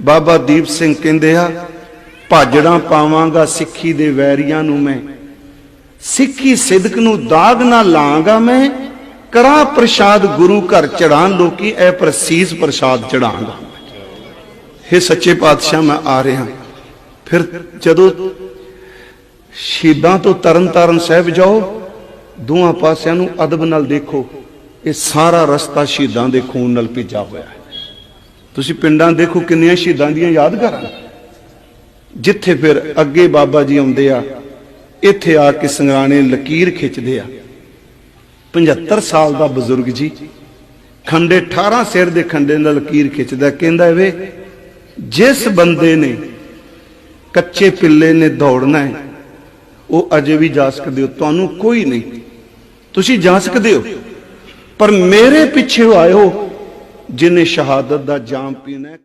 ਬਾਬਾ ਦੀਪ ਸਿੰਘ ਕਹਿੰਦੇ ਆ, ਭਾਜੜਾਂ ਪਾਵਾਂਗਾ ਸਿੱਖੀ ਦੇ ਵੈਰੀਆਂ ਨੂੰ ਮੈਂ। ਸਿੱਖੀ ਸਿਦਕ ਨੂੰ ਦਾਗ ਨਾ ਲਾਂਗਾ ਮੈਂ। ਕਰਾਂ ਪ੍ਰਸ਼ਾਦ ਗੁਰੂ ਘਰ ਚੜਾਂ ਲੋਕੀ ਐ ਪ੍ਰਸੀਸ ਪ੍ਰਸ਼ਾਦ ਚੜਾਂਗਾ हे ਸੱਚੇ ਪਾਤਸ਼ਾਹ, ਮੈਂ ਆ ਰਿਹਾ। ਫਿਰ ਜਦੋਂ ਸ਼ਹੀਦਾਂ ਤੋਂ ਤਰਨ ਤਾਰਨ ਸਾਹਿਬ ਜਾਓ, ਦੋਹਾਂ ਪਾਸਿਆਂ ਨੂੰ ਅਦਬ ਨਾਲ ਦੇਖੋ। ਇਹ ਸਾਰਾ ਰਸਤਾ ਸ਼ਹੀਦਾਂ ਦੇ ਖੂਨ ਨਾਲ ਭਿੱਜਾ ਹੋਇਆ ਹੈ। ਤੁਸੀਂ ਪਿੰਡਾਂ ਦੇਖੋ ਕਿੰਨੀਆਂ ਸ਼ਹੀਦਾਂ ਦੀਆਂ ਯਾਦਗਾਰਾਂ। ਜਿੱਥੇ ਫਿਰ ਅੱਗੇ ਬਾਬਾ ਜੀ ਆਉਂਦੇ ਆ, ਇੱਥੇ ਆ ਕੇ ਸੰਗਰਾਣੇ ਲਕੀਰ ਖਿੱਚਦੇ ਆ। 75 ਸਾਲ ਦਾ ਬਜ਼ੁਰਗ ਜੀ, ਖੰਡੇ 18 ਸਿਰ ਦੇ ਖੰਡੇ ਨਾਲ ਲਕੀਰ ਖਿੱਚਦਾ, ਕਹਿੰਦਾ ਵੇ, ਜਿਸ ਬੰਦੇ ਨੇ ਕੱਚੇ ਪਿੱਲੇ ਨੇ ਦੌੜਨਾ ਹੈ, ਉਹ ਅਜੇ ਵੀ ਜਾ ਸਕਦੇ ਹੋ, ਤੁਹਾਨੂੰ ਕੋਈ ਨਹੀਂ। ਤੁਸੀਂ ਜਾ ਸਕਦੇ ਹੋ, ਪਰ ਮੇਰੇ ਪਿੱਛੇ ਆਇਓ ਜਿਨੇ ਸ਼ਹਾਦਤ ਦਾ ਜਾਮ ਪੀਣਾ